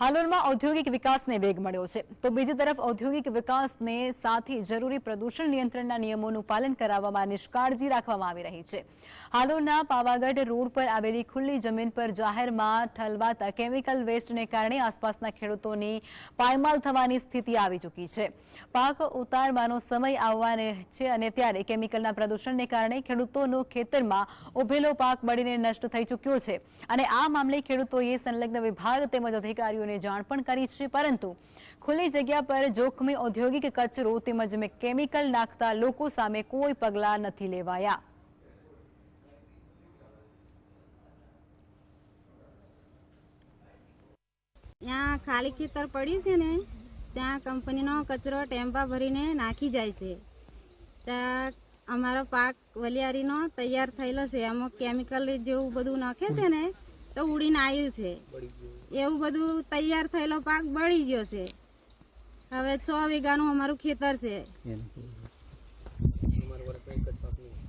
હાલોલમાં ઔદ્યોગિક વિકાસને વેગ મળ્યો છે. તો બીજી તરફ ઔદ્યોગિક વિકાસને સાથે જરૂરી પ્રદૂષણ નિયંત્રણના નિયમોનું પાલન કરાવવામાં નિષ્કાળજી રાખવામાં આવી રહી છે. હાલોલના પાવાગઢ રોડ પર આવેલી ખુલ્લી જમીન પર જાહેરમાં ઠલવાતા કેમિકલ વેસ્ટને કારણે આસપાસના ખેડૂતોની પાયમાલ થવાની સ્થિતિ આવી ચૂકી છે. પાક ઉતારવાનો સમય આવવાને છે અને ત્યારે કેમિકલના પ્રદૂષણને કારણે ખેડૂતોનો ખેતરમાં ઉભેલો પાક બળીને નષ્ટ થઈ ચૂક્યો છે. અને આ મામલે ખેડૂતોએ સંલગ્ન વિભાગ તેમજ અધિકારીઓને જાણ પણ કરી છે, પરંતુ ખુલ્લી જગ્યા પર જોખમી ઔદ્યોગિક કચરો તેમજ કેમિકલ નાખતા લોકો સામે કોઈ પગલાં નથી લેવાયા. ત્યાં ખાલી ખેતર પડ્યું છે ને, ત્યાં કંપનીનો કચરો ટેમ્પા ભરીને નાખી જાય છે. ત્યાં અમારો પાક વલિયારીનો તૈયાર થયેલો છે. એમાં કેમિકલ જેવું બધું નાખે છે ને તો ઉડીને આવ્યું છે. એવું બધું તૈયાર થયેલો પાક બળી ગયો છે. હવે છ વીઘાનું અમારું ખેતર છે.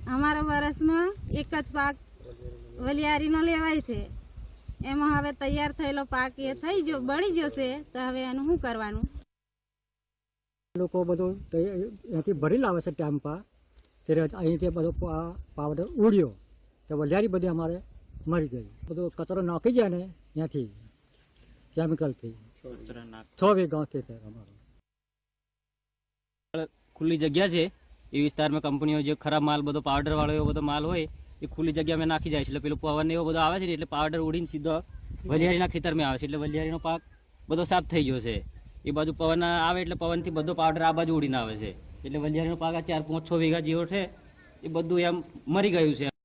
અમારા વરસમાં એક જ પાક વલિયારીનો લેવાય છે. એમાં હવે તૈયાર થયેલો પાક એ થઈ ગયો બળી ગયો છે. તો હવે એનું શું કરવાનું? લોકો બધું ત્યાંથી ભરી લાવે છે ટેમ્પા. ત્યારે અહીંથી બધો પા- પાવડર ઉડ્યો. તો વલિયારી બધી અમારે મરી ગઈ. બધો કચરો નાખી જાય ને ત્યાંથી. કેમિકલથી છ વીઘા અમારું ખુલ્લી જગ્યા છે. એ વિસ્તારમાં કંપનીઓ જે ખરાબ માલ, બધો પાવડર વાળો એવો બધો માલ હોય, એ ખુલ્લી જગ્યામાં નાખી જાય છે. એટલે પેલું પવન એવો બધો આવે છે ને, એટલે પાવડર ઉડીને સીધો વલિયારીના ખેતરમાં આવે છે. એટલે વલિયારીનો પાક બધો સાફ થઈ ગયો છે. એ બાજુ પવન આવે એટલે પવનથી બધો પાવડર આ બાજુ ઉડીને આવે છે. એટલે વલિયારીનો પાક આ ચાર પાંચ છ વીઘા જેવો છે. એ બધું એમ મરી ગયું છે.